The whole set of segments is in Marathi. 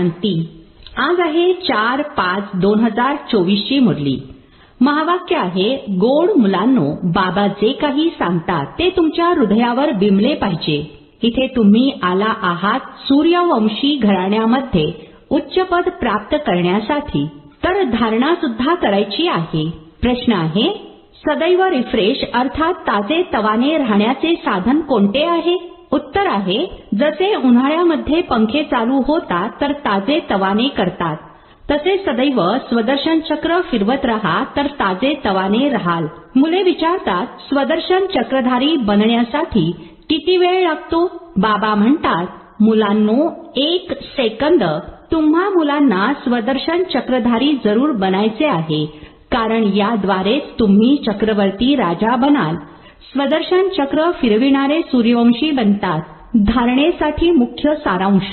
शांती आज आहे चार पाच दोन हजार चोवीस ची मुरली. महावाक्य आहे गोड मुलांनो बाबा जे काही सांगतात ते तुमच्या हृदयावर बिमले पाहिजे. इथे तुम्ही आला आहात सूर्यवंशी घराण्यामध्ये उच्चपद प्राप्त करण्यासाठी. तर धारणा सुद्धा करायची आहे. प्रश्न आहे सदैव रिफ्रेश अर्थात ताजे तवाने राहण्याचे साधन कोणते आहे? उत्तर आहे जसे उन्हाळ्यामध्ये पंखे चालू होतात तर ताजे तवाने करतात. तसे सदैव स्वदर्शन चक्र फिरवत राहा तर ताजे तवाने राहाल. मुले विचारतात स्वदर्शन चक्रधारी बनण्यासाठी किती वेळ लागतो? बाबा म्हणतात मुलांनो एक सेकंद. तुम्हा मुलांना स्वदर्शन चक्रधारी जरूर बनायचे आहे कारण याद्वारेच तुम्ही चक्रवर्ती राजा बनाल. स्वदर्शन चक्र फिरविणारे सूर्यवंशी बनतात. धारणेसाठी मुख्य सारांश.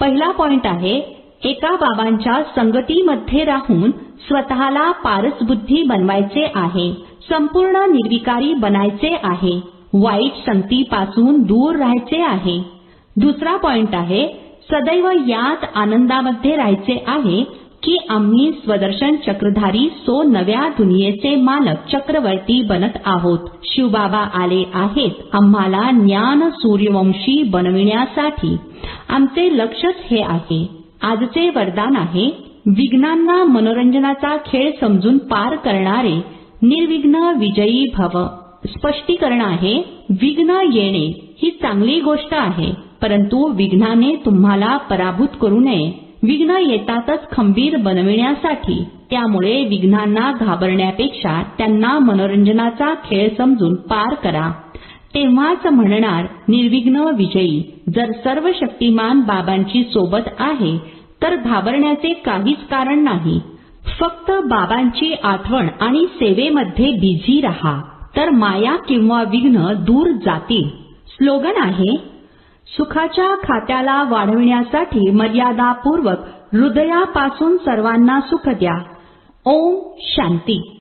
पहिला पॉइंट आहे एका बाबांच्या संगतीमध्ये राहून स्वतःला पारसबुद्धी बनवायचे आहे संपूर्ण निर्विकारी बनायचे आहे वाईट संगतीपासून दूर राहायचे आहे. दुसरा पॉइंट आहे सदैव यात आनंदामध्ये राहायचे आहे की आम्ही स्वदर्शन चक्रधारी सो नव्या दुनियेचे मालक चक्रवर्ती बनत आहोत. शिवबाबा आले आहेत. आम्हाला ज्ञान सूर्यवंशी बनविण्यासाठी. आमचे लक्षच हे आहे. आजचे वरदान आहे विघ्नांना मनोरंजनाचा खेळ समजून पार करणारे निर्विघ्न विजयी भव. स्पष्टीकरण आहे विघ्न येणे ही चांगली गोष्ट आहे परंतु विघ्नाने तुम्हाला पराभूत करू नये. विघ्न येतातच खंबीर बनविण्यासाठी. त्यामुळे विघ्नांना घाबरण्यापेक्षा त्यांना मनोरंजनाचा खेळ समजून पार करा. तेव्हाच म्हणणार निर्विघ्न विजयी जर सर्व शक्तिमान बाबांची सोबत आहे तर घाबरण्याचे काहीच कारण नाही. फक्त बाबांची आठवण आणि सेवेमध्ये बिझी राहा. तर माया किंवा विघ्न दूर जातील. स्लोगन आहे सुखाच्या खात्याला वाढविण्यासाठी मर्यादापूर्वक हृदयापासून सर्वांना सुख द्या. ओम शांती.